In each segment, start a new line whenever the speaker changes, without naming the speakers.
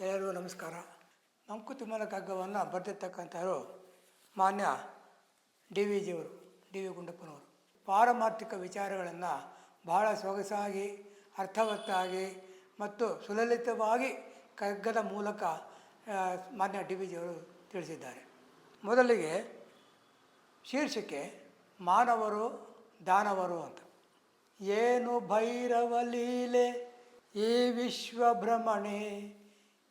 ಎಲ್ಲರಿಗೂ ನಮಸ್ಕಾರ. ಮಂಕುತಿಮ್ಮನ ಕಗ್ಗವನ್ನು ಬರೆದಿರ್ತಕ್ಕಂಥವರು ಮಾನ್ಯ ಡಿ ವಿ ಜಿಯವರು ಡಿ ವಿ ಗುಂಡಪ್ಪನವರು. ಪಾರಮಾರ್ಥಿಕ ವಿಚಾರಗಳನ್ನು ಬಹಳ ಸೊಗಸಾಗಿ, ಅರ್ಥವತ್ತಾಗಿ ಮತ್ತು ಸುಲಲಿತವಾಗಿ ಕಗ್ಗದ ಮೂಲಕ ಮಾನ್ಯ ಡಿ ವಿ ಜಿಯವರು ತಿಳಿಸಿದ್ದಾರೆ. ಮೊದಲಿಗೆ ಶೀರ್ಷಿಕೆ, ಮಾನವರು ದಾನವರು ಅಂತ. ಏನು ಭೈರವ ಲೀಲೆ, ಈ ವಿಶ್ವಭ್ರಮಣೆ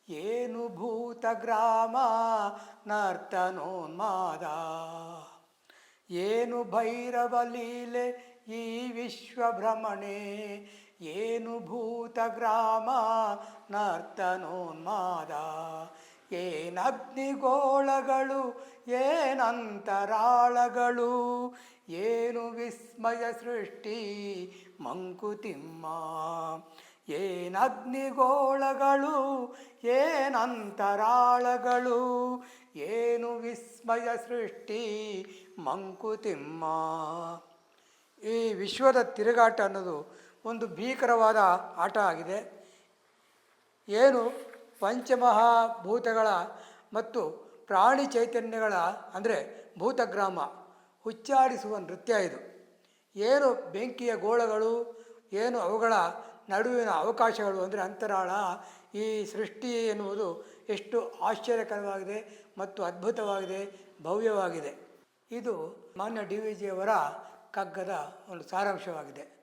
ಏನು ಭೂತ ಗ್ರಾಮ ನರ್ತನೋನ್ಮಾದ? ಏನು ಭೈರವ ಲೀಲೆ ಈ ವಿಶ್ವಭ್ರಮಣೆ ಏನು ಭೂತ ಗ್ರಾಮ ನರ್ತನೋನ್ಮಾದ? ಏನಗ್ನಿಗೋಳಗಳು ಏನಂತರಾಳಗಳು ಏನು ವಿಸ್ಮಯ ಸೃಷ್ಟಿ, ಮಂಕುತಿಮ್ಮ? ಏನಗ್ನಿಗೋಳಗಳು, ಏನಂತರಾಳಗಳು, ಏನು ವಿಸ್ಮಯ ಸೃಷ್ಟಿ ಮಂಕುತಿಮ್ಮ. ಈ ವಿಶ್ವದ ತಿರುಗಾಟ ಅನ್ನೋದು ಒಂದು ಭೀಕರವಾದ ಆಟ ಆಗಿದೆ. ಏನು ಪಂಚಮಹಾಭೂತಗಳ ಮತ್ತು ಪ್ರಾಣಿ ಚೈತನ್ಯಗಳ ಅಂದರೆ ಭೂತಗ್ರಾಮ ಉಚ್ಚಾರಿಸುವ ನೃತ್ಯ ಇದು. ಏನು ಬೆಂಕಿಯ ಗೋಳಗಳು, ಏನು ಅವುಗಳ ನಡುವಿನ ಅವಕಾಶಗಳು ಅಂದರೆ ಅಂತರಾಳ, ಈ ಸೃಷ್ಟಿ ಎನ್ನುವುದು ಎಷ್ಟು ಆಶ್ಚರ್ಯಕರವಾಗಿದೆ ಮತ್ತು ಅದ್ಭುತವಾಗಿದೆ, ಭವ್ಯವಾಗಿದೆ. ಇದು ಮಾನ್ಯ ಡಿ ವಿ ಜಿಯವರ ಕಗ್ಗದ ಒಂದು ಸಾರಾಂಶವಾಗಿದೆ.